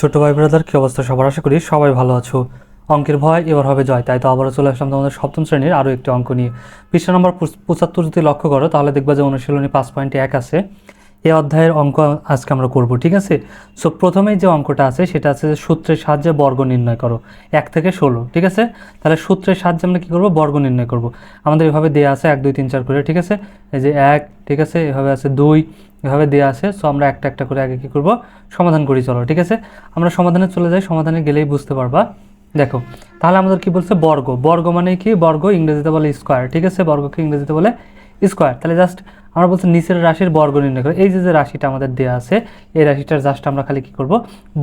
ছোট ভাই ব্রাদার, কি অবস্থা? সবার আশা করি সবাই ভালো আছো। অঙ্কের ভয় এবার হবে জয়। তাই তো আবারও চলে আসলাম তোমাদের সপ্তম শ্রেণির আরও একটি অঙ্ক নিয়ে। পৃষ্ঠা নম্বর পঁচাত্তর যদি লক্ষ্য করো, তাহলে দেখবা যে অনুশীলনী পাঁচ পয়েন্ট এক আছে। এই অধ্যায়ের অঙ্ক আজকে আমরা করব, ঠিক আছে? সো প্রথমেই যে অঙ্কটা আছে, সেটা আছে যে সূত্রের সাহায্যে বর্গ নির্ণয় করো, এক থেকে ষোলো, ঠিক আছে? তাহলে সূত্রের সাহায্যে আমরা কী করব? বর্গ নির্ণয় করব। আমাদের এভাবে দেওয়া আছে এক, দুই, তিন, চার করে, ঠিক আছে? এই যে এক, ঠিক আছে? এভাবে আছে দুই, এভাবে দেওয়া আছে। সো আমরা একটা একটা করে আগে কী করব? সমাধান করি, চলো, ঠিক আছে? আমরা সমাধানে চলে যাই, সমাধানে গেলেই বুঝতে পারবা। দেখো, তাহলে আমাদের কি বলছে? বর্গ। বর্গ মানে কি? বর্গ ইংরেজিতে বলে স্কোয়ার, ঠিক আছে? বর্গকে ইংরেজিতে বলে স্কোয়ার। তাহলে জাস্ট আমরা বলছি নিচের রাশির বর্গ নির্ণয় করব এই যে যে রাশিটা আমাদের দেওয়া আছে, এই রাশিটার জাস্ট আমরা খালি কী করব?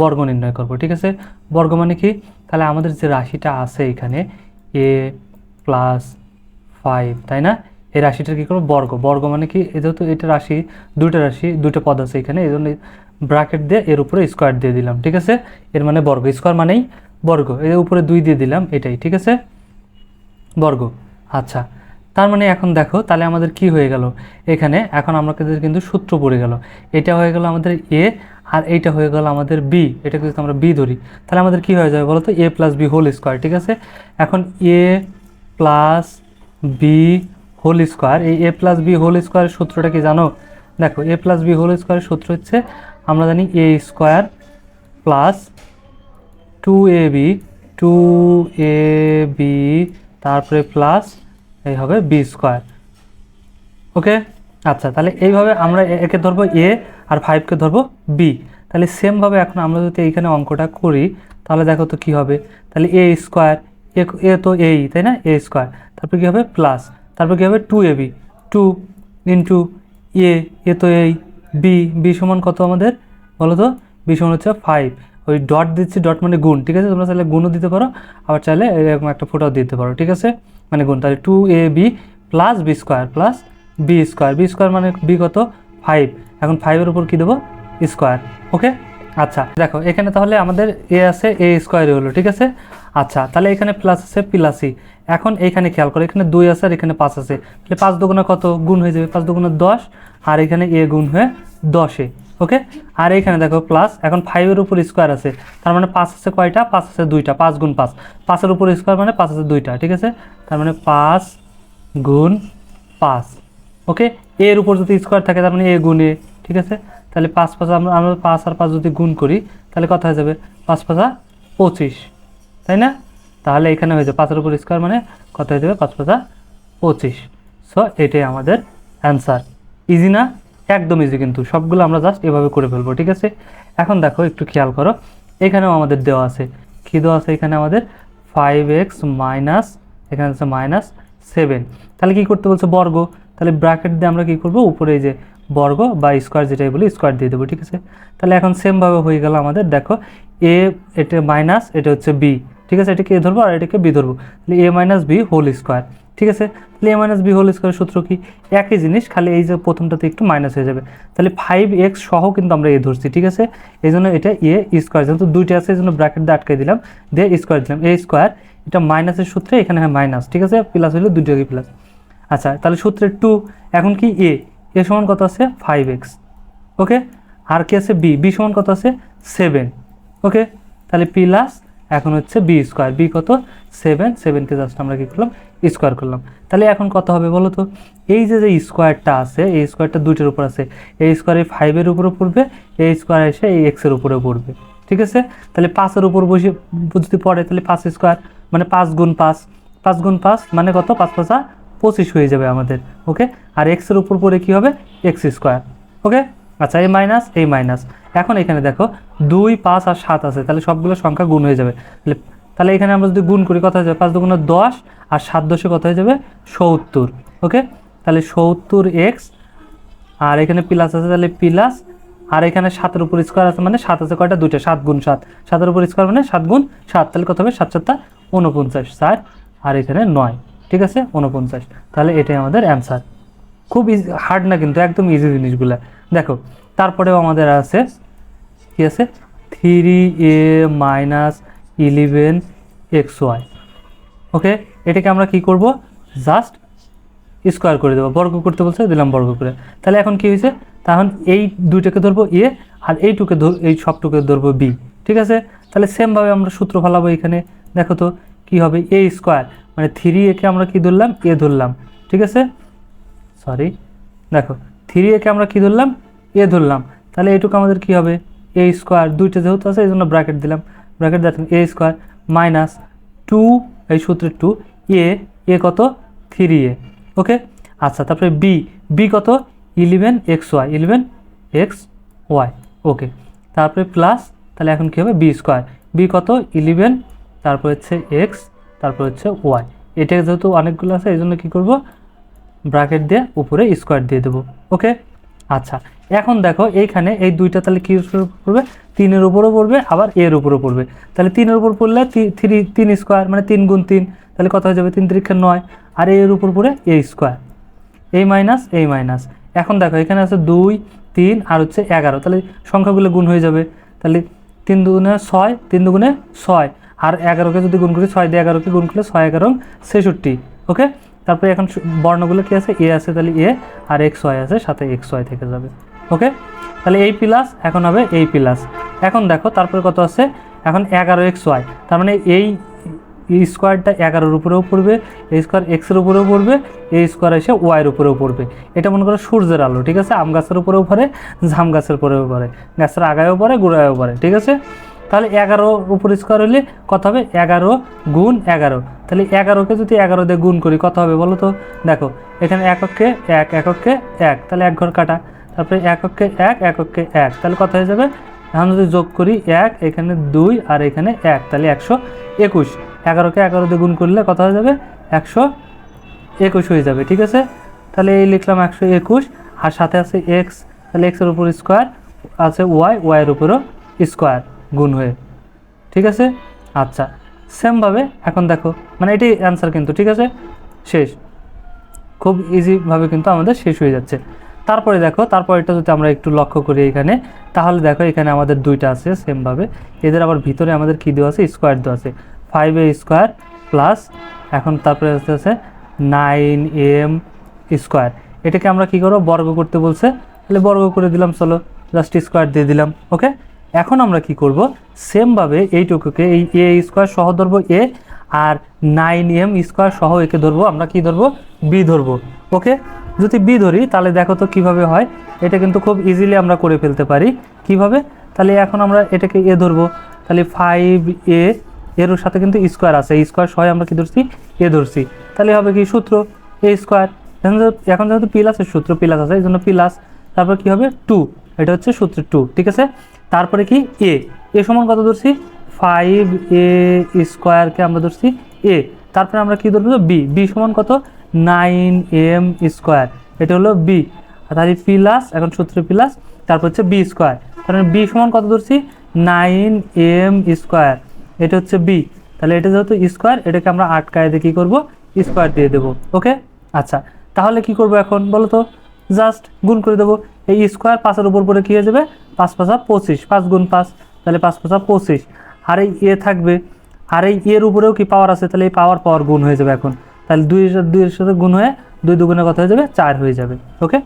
বর্গ নির্ণয় করব, ঠিক আছে? বর্গ মানে কি? তাহলে আমাদের যে রাশিটা আছে এখানে, এ প্লাস ফাইভ তাই না? এই রাশিটার কী করব? বর্গ। বর্গ মানে কি? যেহেতু এটা রাশি, দুইটা রাশি, দুইটা পদ আছে এখানে, এই জন্য ব্র্যাকেট দিয়ে এর উপরে স্কোয়ার দিয়ে দিলাম, ঠিক আছে? এর মানে বর্গ। স্কোয়ার মানেই বর্গ। এর উপরে দুই দিয়ে দিলাম, এটাই, ঠিক আছে? বর্গ। আচ্ছা। তার মানে এখন দেখো, তাহলে আমাদের কি হয়ে গেল? এখানে এখন আমাদের কিন্তু সূত্র পড়ে গেল। এটা হয়ে গেল আমাদের এ আর এইটা হয়ে গেল আমাদের বি এটা যদি আমরা বি ধরি, তাহলে আমাদের কি হয়ে যাবে বলো তো? A plus B whole square ঠিক আছে? এখন A plus B whole square এই এ প্লাস বি হোল স্কোয়ারের সূত্রটা কি জানো? দেখো এ প্লাস বি হোল স্কোয়ারের সূত্র হচ্ছে, আমরা জানি A square plus two A B two A B তারপরে প্লাস এই হবে বি স্কোয়ার ওকে আচ্ছা তাহলে এইভাবে আমরা একে ধরবো এ আর ফাইভকে ধরবো বি তাহলে সেমভাবে এখন আমরা যদি এইখানে অঙ্কটা করি, তাহলে দেখো তো কী হবে? তাহলে এ স্কোয়ার এ এ তো এই তাই না? এ স্কোয়ার তারপর কী হবে? প্লাস তারপর কী হবে? Two A B two into A A তো এই বি বি সমান কত আমাদের? বলো তো? বি সমান হচ্ছে ফাইভ ওই ডট দিচ্ছি ডট মানে গুণ, ঠিক আছে? তোমরা চাইলে গুণও দিতে পারো, আবার চাইলে এরকম একটা ফোটাও দিতে পারো, ঠিক আছে? মানে গুণ, তাহলে two A B plus B square plus B square B square মানে বি কত? ফাইভ এখন ফাইভের উপর কী দেবো? স্কোয়ার ওকে আচ্ছা দেখো, এখানে তাহলে আমাদের এ আছে এ স্কোয়ারে হলো, ঠিক আছে? আচ্ছা তাহলে এখানে প্লাস আছে প্লাসই এখন এইখানে খেয়াল করো, এখানে দুই আছে আর এখানে পাঁচ আছে। তাহলে পাঁচ দুগুণা কত? গুণ হয়ে যাবে, পাঁচ দুগুণা দশ, আর এখানে এ গুণ হয়ে দশে। ওকে? আর এইখানে দেখো প্লাস এখন ফাইভের উপর স্কোয়ার আছে। তার মানে পাঁচ আছে কয়টা? পাঁচ আছে দুইটা, পাঁচ গুণ পাঁচ। পাঁচের উপর স্কোয়ার মানে পাঁচ আছে দুইটা, ঠিক আছে? তার মানে পাঁচ গুণ পাঁচ, ওকে? এর উপর যদি স্কোয়ার থাকে, তার মানে এ গুণ এ ঠিক আছে? তাহলে পাঁচ পাঁচ আমরা আমরা পাঁচ আর পাঁচ যদি গুণ করি, তাহলে কত হয়ে যাবে? পাঁচ পাঁচা পঁচিশ, তাই না? তাহলে এখানে হয়ে যাবে পাঁচের উপর স্কোয়ার মানে কত হয়ে যাবে? পাঁচ পাঁচা পঁচিশ। সো এটাই আমাদের অ্যান্সার ইজি না? একদম ইজি কিন্তু সবগুলো আমরা জাস্ট এভাবে করে ফেলব, ঠিক আছে? এখন দেখো, একটু খেয়াল করো, এখানেও আমাদের দেওয়া আছে। কী দেওয়া আছে এখানে আমাদের? ফাইভ এক্স মাইনাস এখানে আছে মাইনাস সেভেন তাহলে কী করতে বলছে? বর্গ। তাহলে ব্র্যাকেট দিয়ে আমরা কী করব? উপরে যে বর্গ বা স্কোয়ার যেটাই বলি স্কোয়ার দিয়ে দেবো, ঠিক আছে? তাহলে এখন সেমভাবে হয়ে গেল আমাদের, দেখো এ এটা মাইনাস এটা হচ্ছে বি ঠিক আছে? এটাকে এ ধরবো আর এটাকে বি ধরবো। তাহলে A minus B whole square ঠিক আছে? তাহলে এ মাইনাস বি হোল স্কোয়ারের সূত্র কি? একই জিনিস, খালি এই যে প্রথমটাতে একটু মাইনাস হয়ে যাবে। তাহলে ফাইভ এক্স সহ কিন্তু আমরা এ ধরছি, ঠিক আছে? এই জন্য এটা এ স্কোয়ার যেহেতু দুইটা আছে, এই জন্য ব্র্যাকেট দিয়ে আটকে দিলাম। দিয়ে স্কোয়ার দিলাম। এ স্কোয়ার এটা মাইনাসের সূত্রে এখানে হয় মাইনাস ঠিক আছে? প্লাস হলে দুইটাকে প্লাস আচ্ছা তাহলে সূত্রের টু এখন কি এ এ সমান কত আছে? ফাইভ এক্স ওকে আর কি আছে? বি বি সমান কত আছে? সেভেন ওকে তাহলে প্লাস এখন হচ্ছে বি স্কোয়ার বি কত? সেভেন সেভেনকে জাস্ট আমরা কী করলাম? স্কোয়ার করলাম। তাহলে এখন কত হবে বলো তো? এই যে যে স্কোয়ারটা আছে, এই স্কোয়ারটা দুইটার উপর আছে। এই স্কোয়ারে ফাইভের উপরে পড়বে, এই স্কোয়ার এসে এই এক্সের উপরে পড়বে। ঠিক আছে? তাহলে পাঁচের উপর বসে যদি পড়ে, তাহলে পাঁচ স্কোয়ার মানে পাঁচ গুণ পাঁচ। পাঁচ গুণ পাঁচ মানে কত? পাঁচ পাঁচা পঁচিশ হয়ে যাবে আমাদের ওকে আর এক্সের উপর পড়ে কী হবে? এক্স স্কোয়ার ওকে আচ্ছা এই মাইনাস এই মাইনাস এখন এখানে দেখো দুই, পাঁচ আর সাত আছে, তাহলে সবগুলো সংখ্যা গুণ হয়ে যাবে। তাহলে তাহলে এখানে আমরা যদি গুণ করি, কত হয়ে যাবে? পাঁচ দুগুণ দশ আর সাত দশে কত হয়ে যাবে? সত্তর ওকে তাহলে সত্তর এক্স আর এখানে প্লাস আছে, তাহলে প্লাস আর এখানে সাতের উপর স্কোয়ার আছে মানে সাত আছে কয়টা? দুইটা, সাত গুণ সাত। সাতের উপর স্কোয়ার মানে সাত গুণ সাত, তাহলে কত হবে? সাত সাতটা উনপঞ্চাশ ষাট আর এখানে নয়, ঠিক আছে? উনপঞ্চাশ তাহলে এটাই আমাদের অ্যান্সার খুব ইজি হার্ড না কিন্তু, একদম ইজি জিনিসগুলো। দেখো, তারপরেও আমাদের আছে, কি আছে? Three A minus eleven X Y okay এটাকে আমরা কি করব? জাস্ট স্কোয়ার করে দেবো। বর্গ করতে বলছে, দিলাম বর্গ করে। তাহলে এখন কি হয়েছে? তখন এই দুইটাকে ধরবো এ আর এইটুকে ধর, এই সবটুকে ধরবো বি ঠিক আছে? তাহলে সেমভাবে আমরা সূত্র ফেলাবো এখানে। দেখো তো, কি হবে? এ স্কোয়ার মানে থ্রি একে আমরা কি ধরলাম? এ ধরলাম। ঠিক আছে? সরি দেখো থ্রি একে আমরা কি ধরলাম? এ ধরলাম। তাহলে এইটুকু আমাদের কি হবে? এ স্কোয়ার দুইটা যেহেতু আছে এই জন্য ব্র্যাকেট দিলাম ব্র্যাকেট দেখেন এ স্কোয়ার মাইনাস টু এই সূত্রের টু এ এ কত? থ্রি এ ওকে আচ্ছা তারপরে বি বি কত? Eleven X Y eleven X Y okay তারপরে প্লাস তাহলে এখন কী হবে? বি স্কোয়ার বি কত? ইলেভেন তারপর হচ্ছে এক্স তারপর হচ্ছে ওয়াই এটা যেহেতু অনেকগুলো আছে এই জন্য কী করব? ব্র্যাকেট দিয়ে উপরে স্কোয়ার দিয়ে দেবো ওকে আচ্ছা এখন দেখো এইখানে এই দুইটা তাহলে কী পড়বে তিনের উপরও পড়বে, আবার এর উপরও পড়বে। তাহলে তিনের উপর পড়লে থ্রি, তিন স্কোয়ার মানে তিন গুণ তিন, তাহলে কত হয়ে যাবে? তিন তিরিক্ষা নয়। আর এর উপর পড়ে এ স্কোয়ার এই মাইনাস এই মাইনাস এখন দেখো, এখানে আছে দুই, তিন, আর হচ্ছে এগারো। তাহলে সংখ্যাগুলো গুণ হয়ে যাবে। তাহলে তিন দুগুণে ছয়, তিন দুগুণে ছয়। আর এগারোকে যদি গুণ করি, ছয় দিয়ে এগারোকে গুণ করলে ছয় এগারো ছেষট্টি ওকে তারপরে এখন বর্ণগুলো কি আছে? এ আছে তাহলে এ আর এক্স ওয়াই আছে, সাথে এক্স ওয়াই থেকে যাবে। ওকে? তাহলে এই প্লাস, এখন হবে এই প্লাস। এখন দেখো, তারপরে কত আছে? এখন এগারো এক্স ওয়াই। তার মানে এই এই স্কোয়ারটা এগারোর উপরেও পড়বে, এই স্কোয়ার এক্সের উপরেও পড়বে, এই স্কোয়ার এসে ওয়াইয়ের উপরেও পড়বে। এটা মনে করো সূর্যের আলো, ঠিক আছে? আম গাছের উপরেও পড়ে, ঝাম গাছের উপরেও পড়ে। গাছের আগায়ও পড়ে, গোড়ায়ও পড়ে, ঠিক আছে? তাহলে এগারো উপর স্কোয়ার হলে কত হবে? এগারো গুণ এগারো। তাহলে এগারোকে যদি এগারো দিয়ে গুণ করি, কত হবে বলো তো? দেখো, এখানে এককে এক এককে এক, তাহলে এক ঘর কাটা। তারপরে এককে এক এককে এক, তাহলে কত হয়ে যাবে? এখন যদি যোগ করি এক, এখানে দুই আর এখানে এক, তাহলে একশো একুশ। এগারোকে এগারো দিয়ে গুণ করলে কত হয়ে যাবে? একশো একুশ হয়ে যাবে, ঠিক আছে? তাহলে এই লিখলাম একশো একুশ, আর সাথে আছে এক্স তাহলে এক্সের উপর স্কোয়ার আছে ওয়াই ওয়াইয়ের উপরও স্কোয়ার গুণ হয়ে। ঠিক আছে? আচ্ছা সেমভাবে এখন দেখো মানে এটাই অ্যান্সার কিন্তু, ঠিক আছে? শেষ। খুব ইজিভাবে কিন্তু আমাদের শেষ হয়ে যাচ্ছে। তারপরে দেখো তারপর এটা যদি আমরা একটু লক্ষ্য করি এখানে, তাহলে দেখো এখানে আমাদের দুইটা আছে সেমভাবে। এদের আবার ভিতরে আমাদের কী দেওয়া আছে? স্কোয়ার দেওয়া আছে। ফাইভ এ স্কোয়ার প্লাস এখন তারপরে আসতে আছে নাইন এম স্কোয়ার এটাকে আমরা কী করব? বর্গ করতে বলছে। তাহলে বর্গ করে দিলাম, চলো জাস্ট স্কোয়ার দিয়ে দিলাম ওকে এখন আমরা কি করব? সেমভাবে এইটুকুকে এই এ স্কোয়ার সহ ধরবো এ, আর নাইন এম স্কোয়ার সহ একে ধরবো, আমরা কি ধরবো? বি ধরবো। ওকে? যদি বি ধরি, তাহলে দেখো তো কীভাবে হয়। এটা কিন্তু খুব ইজিলি আমরা করে ফেলতে পারি। কীভাবে? তাহলে এখন আমরা এটাকে এ ধরবো। তাহলে ফাইভ এ, এর সাথে কিন্তু স্কোয়ার আছে। স্কোয়ার সহ আমরা কি ধরছি? এ ধরছি। তাহলে হবে কি সূত্র? A square. এখন যেহেতু প্লাসের সূত্র প্লাস আছে, এই জন্য প্লাস তারপর কি হবে? টু এটা হচ্ছে সূত্র টু ঠিক আছে? তারপরে কি? এ এ সমান কত ধরছি? ফাইভ এ স্কোয়ারকে আমরা ধরছি এ তারপরে আমরা কি ধরবো? বি বি সমান কত? নাইন এম স্কোয়ার এটা হলো বি তাহলে প্লাস এখন সূত্র প্লাস তারপর হচ্ছে বি স্কোয়ার তাহলে বি সমান কত ধরছি? নাইন এম স্কোয়ার এটা হচ্ছে বি তাহলে এটা যেহেতু স্কোয়ার এটাকে আমরা আটকায় দিয়ে কী করব? স্কোয়ার দিয়ে দেবো। ওকে আচ্ছা। তাহলে কি করব এখন? বলো তো। জাস্ট গুণ করে দেবো। এই স্কোয়ার পাঁচের উপর পরে কী হয়ে যাবে? পাঁচ পাঁচা পঁচিশ, পাঁচ গুণ পাঁচ, তাহলে পাঁচ পাঁচা পঁচিশ। আর এই এ থাকবে, আর এই এর উপরেও কি পাওয়ার আছে? তাহলে এই পাওয়ার পাওয়ার গুণ হয়ে যাবে এখন। তাহলে সাথে, দুইয়ের সাথে গুণ হয়ে দুই দুগুণে কত হয়ে যাবে? চার হয়ে যাবে ওকে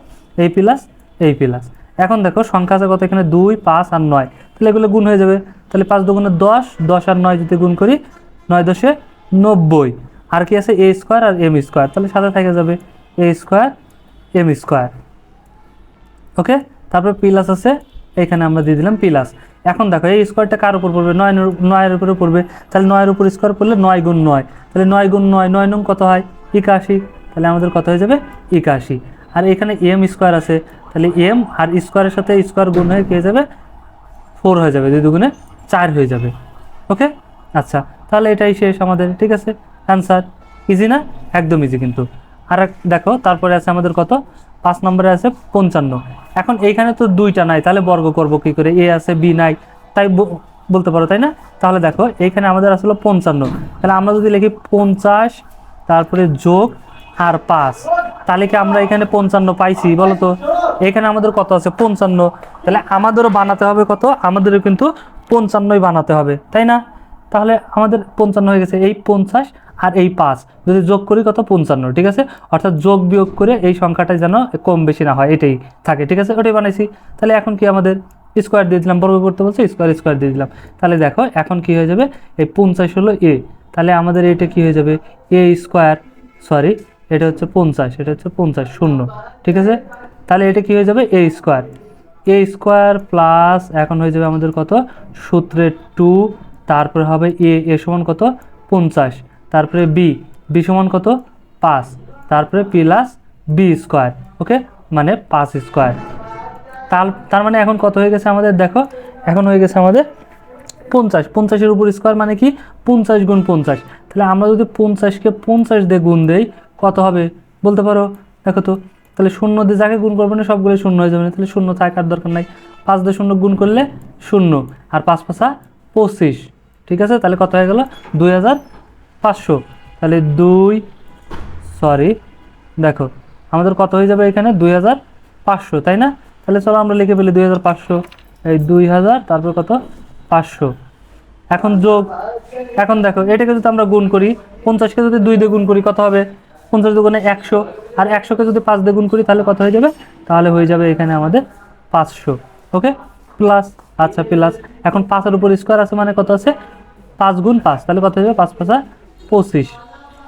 এই প্লাস এই প্লাস এখন দেখো, সংখ্যা আছে কত এখানে? দুই, পাঁচ আর নয়। তাহলে এগুলো গুণ হয়ে যাবে। তাহলে পাঁচ দুগুণে দশ দশ আর নয় যদি গুণ করি, নয় দশে নব্বই। আর কি আছে? এ স্কোয়ার আর এম স্কোয়ার তাহলে সাথে থেকে যাবে। A square M square okay তারপর প্লাস আছে এখানে আমরা দিয়ে দিলাম প্লাস। এখন দেখো, এই স্কোয়ারটা কার উপর পড়বে? নয় নয়ের উপরে পড়বে। তাহলে নয়ের উপর স্কোয়ার পড়লে নয় গুণ নয়। তাহলে নয় গুণ নয় নয় নং কত হয়? একাশি। তাহলে আমাদের কত হয়ে যাবে? একাশি। আর এখানে এম স্কোয়ার আছে। তাহলে এম আর স্কোয়ারের সাথে স্কোয়ার গুণ হয়ে কী যাবে? ফোর হয়ে যাবে। দুই দুগুণে চার হয়ে যাবে। ওকে? আচ্ছা তাহলে এটাই শেষ আমাদের, ঠিক আছে? অ্যান্সার ইজি না? একদম ইজি কিন্তু। আর দেখো, তারপরে আছে আমাদের কত? পাঁচ নম্বরে আছে পঞ্চান্ন। এখন এইখানে তো দুইটা নাই, তাহলে বর্গ করব কি করে? এ আছে, বি নাই, তাই বলতে পারো, তাই না? তাহলে দেখো, এইখানে আমাদের আসলে পঞ্চান্ন। তাহলে আমরা যদি লিখি পঞ্চাশ, তারপরে যোগ আর পাঁচ, তাহলে কি আমরা এখানে পঞ্চান্ন পাইছি, বলো তো? এখানে আমাদের কত আছে? পঞ্চান্ন। তাহলে আমাদেরও বানাতে হবে কত? আমাদেরও কিন্তু পঞ্চান্নই বানাতে হবে, তাই না? তাহলে আমাদের পঞ্চান্ন হয়ে গেছে। এই পঞ্চাশ আর এই পাঁচ, যদি যোগ করি কত? পঞ্চান্ন, ঠিক আছে? অর্থাৎ যোগ বিয়োগ করে এই সংখ্যাটা যেন কম বেশি না হয়, এটাই থাকে, ঠিক আছে? ওটাই বানাইছি। তাহলে এখন কি আমাদের স্কোয়ার দিয়ে দিলাম, বর্গ করতে বলছে স্কোয়ার স্কোয়ার দিয়ে দিলাম। তাহলে দেখো, এখন কি হয়ে যাবে? এই পঞ্চাশ হলো এ তাহলে আমাদের এটা কি হয়ে যাবে? এ স্কোয়ার সরি এটা হচ্ছে পঞ্চাশ, এটা হচ্ছে পঞ্চাশ, শূন্য, ঠিক আছে? তাহলে এটা কি হয়ে যাবে? A square A square plus এখন হয়ে যাবে আমাদের কত? সূত্রের টু তারপরে হবে এ এ সমান কত? পঞ্চাশ। তারপরে বি বি সমান কত? পাঁচ। তারপরে প্লাস বি স্কোয়ার ওকে মানে পাঁচ স্কোয়ার তার তার মানে এখন কত হয়ে গেছে আমাদের? দেখো, এখন হয়ে গেছে আমাদের পঞ্চাশ। পঞ্চাশের উপর স্কোয়ার মানে কি? পঞ্চাশ গুণ পঞ্চাশ। তাহলে আমরা যদি পঞ্চাশকে পঞ্চাশ দিয়ে গুণ দেই, কত হবে? বলতে পারো? দেখো তো, তাহলে শূন্য দিয়ে যাকে গুণ করব না সবগুলো শূন্য হয়ে যাবে না। তাহলে শূন্য থাকার দরকার নাই। পাঁচ দিয়ে শূন্য গুণ করলে শূন্য। আর পাঁচ পাঁচা পঁচিশ। ঠিক আছে? তাহলে কত হয়ে গেল? দুই হাজার পাঁচশো। তাহলে দুই সরি দেখো, আমাদের কত হয়ে যাবে এখানে? দুই হাজার পাঁচশো, তাই না? তাহলে চলো আমরা লিখে ফেলি দুই হাজার পাঁচশো। এই দুই হাজার, তারপর কত? পাঁচশো। এখন যোগ, এখন দেখো, এটাকে যদি আমরা গুণ করি, পঞ্চাশকে যদি দুই দিয়ে গুণ করি, কত হবে? পঞ্চাশ দুগুণে একশো। আর একশোকে যদি পাঁচ দিয়ে গুণ করি, তাহলে কত হয়ে যাবে? তাহলে হয়ে যাবে এখানে আমাদের পাঁচশো, ওকে? প্লাস আচ্ছা প্লাস। এখন পাঁচের উপর স্কোয়ার আছে মানে কত আছে? পাঁচ গুণ পাঁচ, তাহলে কত হয়ে যাবে? পাঁচ পাঁচা পঁচিশ।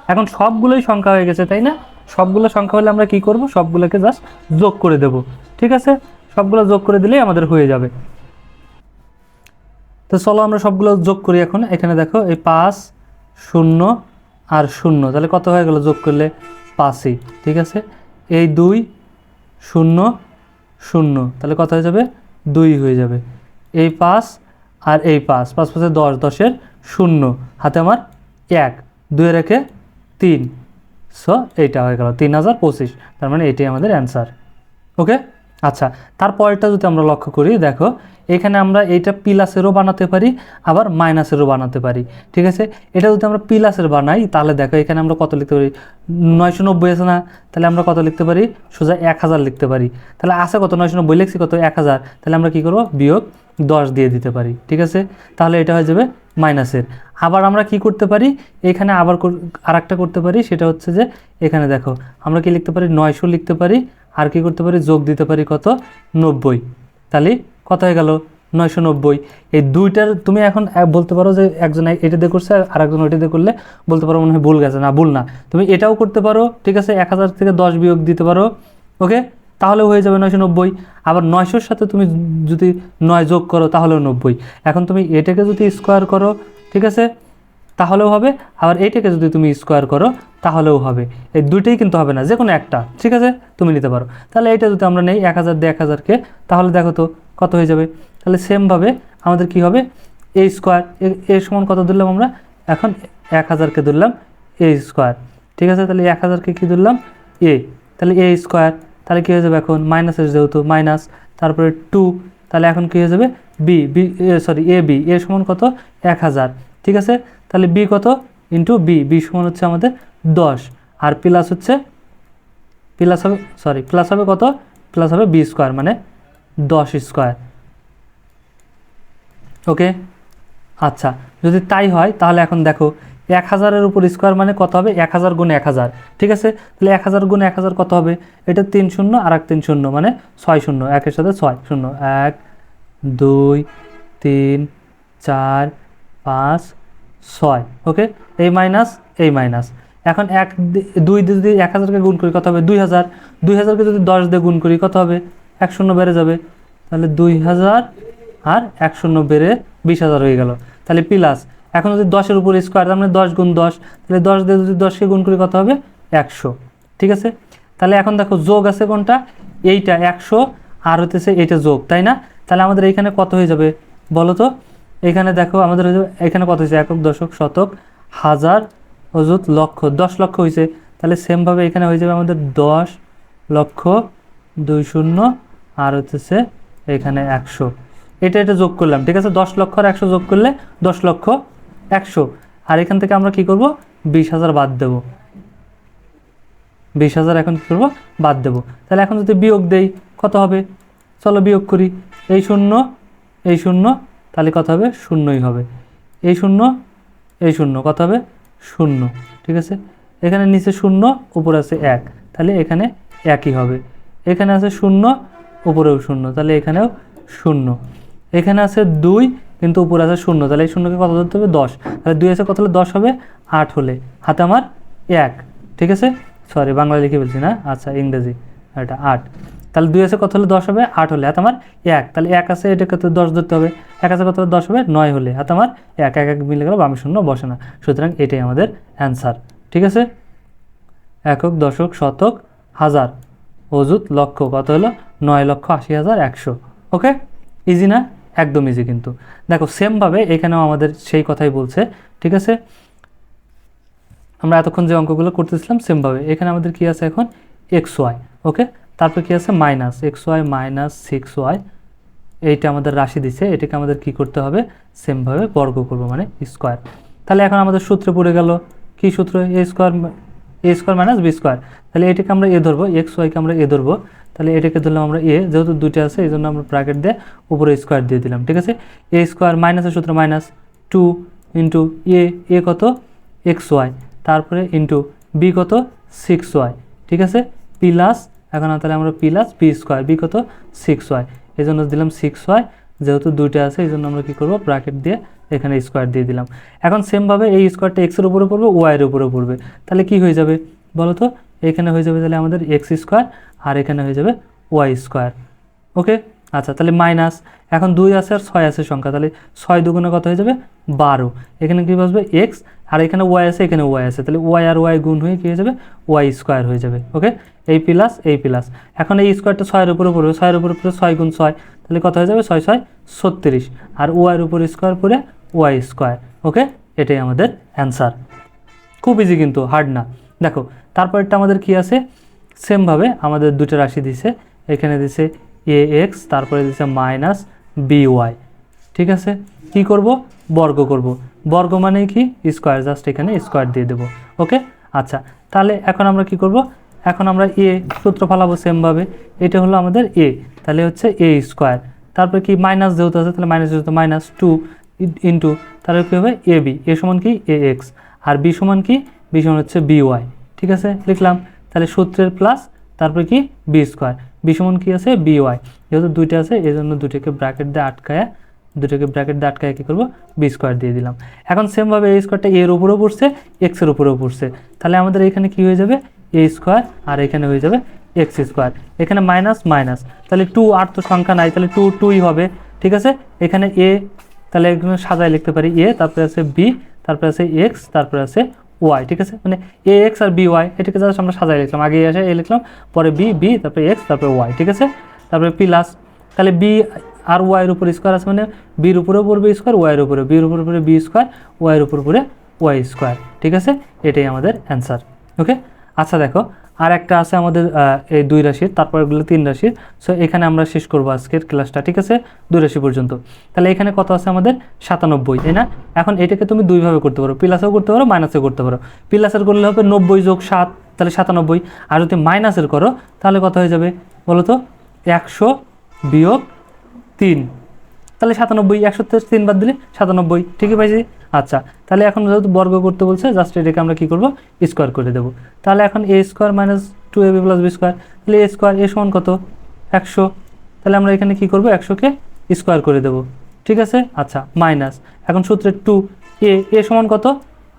এখন সবগুলোই সংখ্যা হয়ে গেছে, তাই না? সবগুলো সংখ্যা হলে আমরা কি করব? সবগুলোকে জাস্ট যোগ করে দেব। ঠিক আছে? সবগুলো যোগ করে দিলেই আমাদের হয়ে যাবে। তো চলো আমরা সবগুলো যোগ করি এখন। এখানে দেখো, এই পাঁচ, শূন্য আর শূন্য। তাহলে কত হয়ে গেল যোগ করলে পাঁচই? ঠিক আছে? এই দুই, শূন্য শূন্য। তাহলে কত হয়ে যাবে? দুই হয়ে যাবে। এই পাঁচ আর এই পাঁচ। পাঁচ পাঁচে দশ, দশের শূন্য। হাতে আমার এক। দুই রেখে তিন। সো এইটা হয়ে গেল তিন হাজার পঁচিশ। তার মানে এটাই আমাদের অ্যান্সার ওকে আচ্ছা তারপরটা যদি আমরা লক্ষ্য করি, দেখো, এখানে আমরা এইটা প্লাসেরও বানাতে পারি, আবার মাইনাসেরও বানাতে পারি। ঠিক আছে? এটা যদি আমরা প্লাসের বানাই, তাহলে দেখো, এখানে আমরা কত লিখতে পারি? নয়শো নব্বই আছে না? তাহলে আমরা কত লিখতে পারি? সোজা এক হাজার লিখতে পারি। তাহলে আছে কত? নয়শো নব্বই, লিখছি কত? এক হাজার। তাহলে আমরা কী করব? বিয়োগ দশ দিয়ে দিতে পারি, ঠিক আছে? তাহলে এটা হয়ে যাবে মাইনাসের। আবার আমরা কি করতে পারি? এখানে আবার আর করতে পারি, সেটা হচ্ছে যে এখানে দেখো, আমরা কি লিখতে পারি? নয়শো লিখতে পারি, আর কি করতে পারি? যোগ দিতে পারি কত? নব্বই। তাহলে কত হয়ে গেল? নয়শো নব্বই। এই দুইটার, তুমি এখন বলতে পারো যে একজন এটা দিয়ে করছে, আর একজন ওইটা দিয়ে করলে বলতে পারো মনে হয় ভুল গেছে। না, ভুল না। তুমি এটাও করতে পারো, ঠিক আছে? এক হাজার থেকে দশ বিয়োগ দিতে পারো, ওকে? তাহলে হয়ে যাবে নয়শো নব্বই। আবার নয়শোর সাথে তুমি যদি নয় যোগ করো, তাহলেও নব্বই। এখন তুমি এটাকে যদি স্কোয়ার করো, ঠিক আছে? তাহলেও হবে। আবার এইটাকে যদি তুমি স্কোয়ার করো, তাহলেও হবে। এই দুইটাই কিন্তু হবে না যে কোনো একটা, ঠিক আছে? তুমি নিতে পারো। তাহলে এইটা যদি আমরা নেই, এক হাজার দিয়ে এক হাজারকে, তাহলে দেখো তো কত হয়ে যাবে। তাহলে সেমভাবে আমাদের কি হবে? এ স্কোয়ার এর সমান কত ধরলাম আমরা? এখন এক হাজারকে ধরলাম এ স্কোয়ার ঠিক আছে? তাহলে এক হাজারকে কী ধরলাম? এ তাহলে এ স্কোয়ার তাহলে কী হয়ে যাবে এখন? মাইনাসের যেহেতু মাইনাস তারপরে টু তাহলে এখন কী হয়ে যাবে? B B sorry A B A সমান কত? এক হাজার। ঠিক আছে? তাহলে বি কত? ইন্টু বি বি সমান হচ্ছে আমাদের দশ। আর প্লাস হচ্ছে প্লাস হবে সরি প্লাস হবে কত? প্লাস হবে বি স্কোয়ার মানে দশ স্কোয়ার ওকে আচ্ছা যদি তাই হয়, তাহলে এখন দেখো এক হাজারের উপর স্কোয়ার মানে কত হবে? এক হাজার গুণ এক হাজার। ঠিক আছে? তাহলে এক হাজার গুণ এক হাজার কত হবে? এটা তিন শূন্য আর এক তিন শূন্য মানে ছয় শূন্য। একের সাথে ছয় শূন্য। এক, দুই, তিন, চার, পাঁচ, ছয়। ওকে? এই মাইনাস এই মাইনাস এখন এক দুই দিয়ে যদি এক হাজারকে গুণ করি, কত হবে? দুই হাজার। দুই হাজারকে যদি দশ দিয়ে গুণ করি, কত হবে? এক শূন্য বেড়ে যাবে। তাহলে দুই হাজার আর এক শূন্য বেড়ে বিশ হাজার হয়ে গেল। তাহলে প্লাস এখন যদি দশের উপর স্কোয়ার তার মানে দশ গুণ দশ, তাহলে দশ দিয়ে যদি দশকে গুণ করি কত হবে? একশো। ঠিক আছে? তাহলে এখন দেখো যোগ আছে কোনটা? এইটা একশো, আর হতেছে এইটা যোগ, তাই না? তাহলে আমাদের এইখানে কত হয়ে যাবে বলো তো? এখানে দেখো আমাদের এখানে কত হয়েছে? একক, দশক, শতক, হাজার, অযুত, লক্ষ। দশ লক্ষ হয়েছে। তাহলে সেমভাবে এখানে হয়ে যাবে আমাদের দশ লক্ষ দুই শূন্য, আর হচ্ছে এখানে একশো। এটা এটা যোগ করলাম, ঠিক আছে? দশ লক্ষ আর একশো যোগ করলে দশ লক্ষ একশো। আর এখান থেকে আমরা কি করব? বিশ হাজার বাদ দেব। বিশ হাজার এখন কী করব? বাদ দেব। তাহলে এখন যদি বিয়োগ দেই, কত হবে? চলো বিয়োগ করি। এই শূন্য এই শূন্য, তাহলে কত হবে? শূন্যই হবে। এই শূন্য এই শূন্য, কত হবে? শূন্য। ঠিক আছে? এখানে নিচে শূন্য, উপরে আছে এক। তাহলে এখানে একই হবে। এখানে আছে শূন্য, উপরেও শূন্য। তাহলে এখানেও শূন্য। এখানে আছে দুই কিন্তু উপরে আছে শূন্য, তাহলে এই শূন্যকে কত ধরতে হবে? দশ। তাহলে দুই আছে কত হলে? দশ হবে? আট হলে। হাতে আমার এক। ঠিক আছে? সরি বাংলা লিখে বলছি না? আচ্ছা ইংরেজি। এটা আট। তাহলে দুই আছে কত হলে? দশ হবে? আট হলে। হাতে আমার এক। তাহলে এক আছে, এটাকে তো দশ ধরতে হবে। এক আছে কত হলে? দশ হবে? নয় হলে। হাতে আমার এক। এক এক মিলে গেল, বামে শূন্য, বসে না। সুতরাং এটাই আমাদের অ্যান্সার ঠিক আছে? একক, দশক, শতক, হাজার। অযুত লক্ষ কত হলো? নয় লক্ষ আশি হাজার একশো। ওকে ইজি না? একদম ইজি কিন্তু। দেখো সেমভাবে এখানেও আমাদের সেই কথাই বলছে, ঠিক আছে? আমরা এতক্ষণ যে অঙ্কগুলো করতেছিলাম সেমভাবে এখানে আমাদের কি আছে এখন? এক্স ওয়াই ওকে তারপর কি আছে? Minus X Y minus six Y এইটা আমাদের রাশি দিছে, এটাকে আমাদের কি করতে হবে? সেমভাবে বর্গ করব মানে স্কোয়ার তাহলে এখন আমাদের সূত্রে পড়ে গেল। কি সূত্র? A square A square minus B square তাহলে এটাকে আমরা এ ধরবো এক্স ওয়াইকে আমরা এ ধরবো। তাহলে এটাকে ধরলাম আমরা এ যেহেতু দুইটা আছে, এই জন্য আমরা ব্র্যাকেট দিয়ে উপরে স্কোয়ার দিয়ে দিলাম, ঠিক আছে? এ স্কোয়ার মাইনাসের সূত্র minus two into A A কত? এক্স ওয়াই তারপরে ইন্টু বি কত? সিক্স ওয়াই ঠিক আছে? প্লাস এখন তাহলে আমরা প্লাস বি স্কোয়ার বি কত? সিক্স ওয়াই এই জন্য দিলাম সিক্স ওয়াই যেহেতু দুইটা আছে, এই জন্য আমরা কী করব? ব্র্যাকেট দিয়ে এখানে স্কোয়ার দিয়ে দিলাম। এখন সেমভাবে এই স্কোয়ারটা এক্সের উপরে পড়বে ওয়াইয়ের উপরে পড়বে। তাহলে কি হয়ে যাবে বলো তো এখানে হয়ে যাবে তাহলে আমাদের এক্স স্কোয়ার আর এখানে হয়ে যাবে ওয়াই স্কোয়ার ওকে আচ্ছা তাহলে মাইনাস এখন দুই আছে আর ছয় আছে সংখ্যা। তাহলে ছয় দুগুণে কত হয়ে যাবে? বারো। এখানে কী বসবে? এক্স আর এখানে ওয়াই আছে, এখানে ওয়াই আছে। তাহলে ওয়াই আর ওয়াই গুণ হয়ে কী হয়ে যাবে? ওয়াই স্কোয়ার হয়ে যাবে। ওকে এই প্লাস এই প্লাস এখন এই স্কোয়ারটা ছয়ের উপরে পড়বে। ছয়ের উপরে পড়ে ছয় গুণ ছয়। তাহলে কত হয়ে যাবে? ছয় ছয়, ছত্রিশ। আর ওয়াইয়ের উপর স্কোয়ার পড়ে ওয়াই স্কোয়ার ওকে এটাই আমাদের অ্যান্সার খুব ইজি কিন্তু হার্ড না। দেখো তারপরটা আমাদের কি আছে? সেমভাবে আমাদের দুটো রাশি দিছে। এখানে দিছে এ এক্স তারপরে দিছে মাইনাস বি ওয়াই ঠিক আছে? কি করব? বর্গ করব। বর্গ মানে কি? স্কোয়ার জাস্ট এখানে স্কোয়ার দিয়ে দেবো ওকে আচ্ছা তাহলে এখন আমরা কি করব? এখন আমরা এ সূত্র ফালাবো সেমভাবে এটা হলো আমাদের এ তাহলে হচ্ছে এ স্কোয়ার তারপরে কি মাইনাস যেহেতু আছে, তাহলে মাইনাস যেহেতু মাইনাস টু ইন্টু তাহলে কী হবে? এ বি এ সমান কি? এ এক্স আর বি সমান কি? বি সমান হচ্ছে বি ওয়াই ঠিক আছে? লিখলাম। তাহলে সূত্রের প্লাস তারপরে কি? বি স্কোয়ার বি সমান কি আছে? বি ওয়াই যেহেতু দুইটা আছে এই জন্য দুটোকে ব্র্যাকেট দিয়ে আটকায় দুটোকে ব্র্যাকেট দিয়ে আটকায় কী করব? বি স্কোয়ার দিয়ে দিলাম। এখন সেমভাবে এই স্কোয়ারটা এর উপরেও পড়ছে এক্সের উপরেও পড়ছে। তাহলে আমাদের এখানে কি হয়ে যাবে? এ স্কোয়ার আর এখানে হয়ে যাবে এক্স স্কোয়ার এখানে মাইনাস মাইনাস তাহলে টু আর তো সংখ্যা নাই, তাহলে টু টুই হবে, ঠিক আছে? এখানে এ তাহলে এখানে সাজায় লিখতে পারি এ তারপরে আছে বি তারপরে আছে এক্স তারপরে আছে ওয়াই ঠিক আছে? মানে এ এক্স আর বি ওয়াই এটাকে জাস্ট আমরা সাজায় লিখলাম। আগে আসে এ লিখলাম, পরে বি বি তারপরে এক্স তারপরে ওয়াই ঠিক আছে? তারপরে প্লাস তাহলে বি আর ওয়াইয়ের উপর স্কোয়ার আছে মানে বির উপরেও পড়বে স্কোয়ার ওয়াইয়ের উপরে বির উপরে পড়বে বি স্কোয়ার ওয়াইয়ের উপর পড়ে ওয়াই স্কোয়ার ঠিক আছে? এটাই আমাদের অ্যান্সার ওকে আচ্ছা দেখো আর একটা আছে আমাদের এই দুই রাশির, তারপর এগুলো তিন রাশির। সো এখানে আমরা শেষ করব আজকের ক্লাসটা, ঠিক আছে? দুই রাশি পর্যন্ত। তাহলে এখানে কত আছে আমাদের? সাতানব্বই, তাই না? এখন এটাকে তুমি দুইভাবে করতে পারো। প্লাসেও করতে পারো, মাইনাসেও করতে পারো। প্লাসের করলে হবে নব্বই যোগ সাত, তাহলে সাতানব্বই। আর যদি মাইনাসের করো, তাহলে কত হয়ে যাবে বলো তো? একশো বিয়োগ তিন। তাহলে সাতানব্বই, একশো তিন বাদ দিলে সাতানব্বই। ঠিকই পাইছি? আচ্ছা তাহলে এখন যেহেতু বর্গ করতে বলছে জাস্ট এটাকে আমরা কী করব? স্কোয়ার করে দেবো। তাহলে এখন A square minus two A B plus B square তাহলে এ স্কোয়ার এ সমান কত? একশো। তাহলে আমরা এখানে কী করব? একশোকে স্কোয়ার করে দেবো। ঠিক আছে? আচ্ছা মাইনাস এখন সূত্রে টু এ এ সমান কত?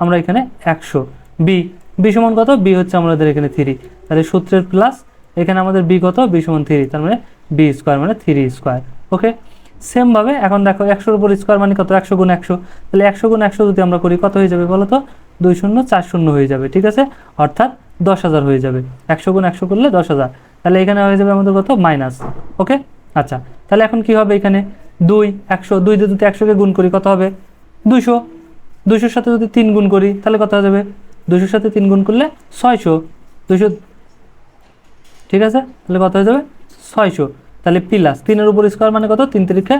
আমরা এখানে একশো। বি বি সমান কত? বি হচ্ছে আমাদের এখানে থ্রি তাহলে সূত্রের প্লাস এখানে আমাদের বি কত? বি সমান থ্রি তার মানে বি স্কোয়ার মানে থ্রি স্কোয়ার ওকে সেমভাবে এখন দেখো একশোর উপর স্কোয়ার মানে কত? একশো গুণ একশো। তাহলে একশো গুণ একশো যদি আমরা করি, কত হয়ে যাবে বলো তো? দুই শূন্য, চার শূন্য হয়ে যাবে, ঠিক আছে? অর্থাৎ দশ হাজার হয়ে যাবে। একশো গুণ একশো করলে দশ হাজার। তাহলে এখানে হয়ে যাবে আমাদের কত? মাইনাস ওকে আচ্ছা তাহলে এখন কি হবে এখানে? দুই, একশো, দুই যদি একশোকে গুণ করি, কত হবে? দুইশো। দুইশোর সাথে যদি তিন গুণ করি, তাহলে কত হয়ে যাবে? দুইশোর সাথে তিন গুণ করলে ছয়শো। দুইশো, ঠিক আছে? তাহলে কত হয়ে যাবে? ছয়শো। তাহলে প্লাস তিনের উপর স্কোয়ার মানে কত? তিন তিরিখে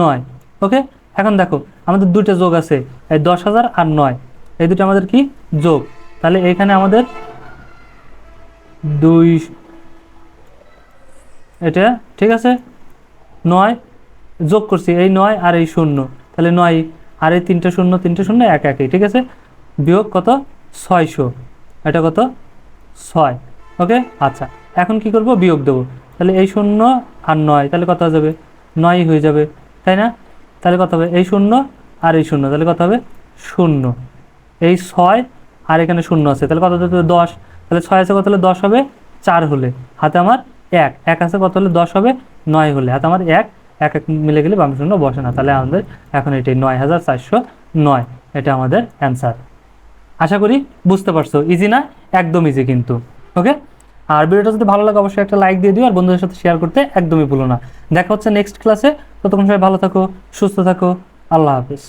নয় ওকে এখন দেখো, আমাদের দুটো যোগ আছে, এই দশ হাজার আর নয়। এই দুটো আমাদের কি? যোগ। তাহলে এখানে আমাদের দুই, এটা ঠিক আছে? নয় যোগ করছি, এই নয় আর এই শূন্য। তাহলে নয়, আর এই তিনটে শূন্য তিনটে শূন্য এক একই ঠিক আছে? বিয়োগ কত? ছয়শো। এটা কত? ছয় ওকে আচ্ছা এখন কি করব? বিয়োগ দেবো। তাহলে এই শূন্য আর নয়, তাহলে কত হয়ে যাবে? নয়ই হয়ে যাবে, তাই না? তাহলে কত হবে? এই শূন্য আর এই শূন্য, তাহলে কত হবে? শূন্য। এই ছয় আর এখানে শূন্য আছে, তাহলে কত হতে দশ? তাহলে ছয় আছে কত হলে দশ হবে? চার হলে। হাতে আমার এক এক আছে কত হলে দশ হবে? নয় হলে। হাতে আমার এক এক এক মিলে গেলে বাম শূন্য বসে না। তাহলে আমাদের এখন এটাই নয় হাজার চারশো নয়, এটা আমাদের অ্যান্সার। আশা করি বুঝতে পারছ। ইজি না? একদম ইজি কিন্তু। ওকে? আর ভিডিওটা যদি ভালো লাগে, অবশ্যই একটা লাইক দিয়ে দিও আর বন্ধুদের সাথে শেয়ার করতে একদমই ভুলো না। দেখা হচ্ছে নেক্সট ক্লাসে ততক্ষণ সবাই ভালো থাকো, সুস্থ থাকো। আল্লাহ হাফিজ।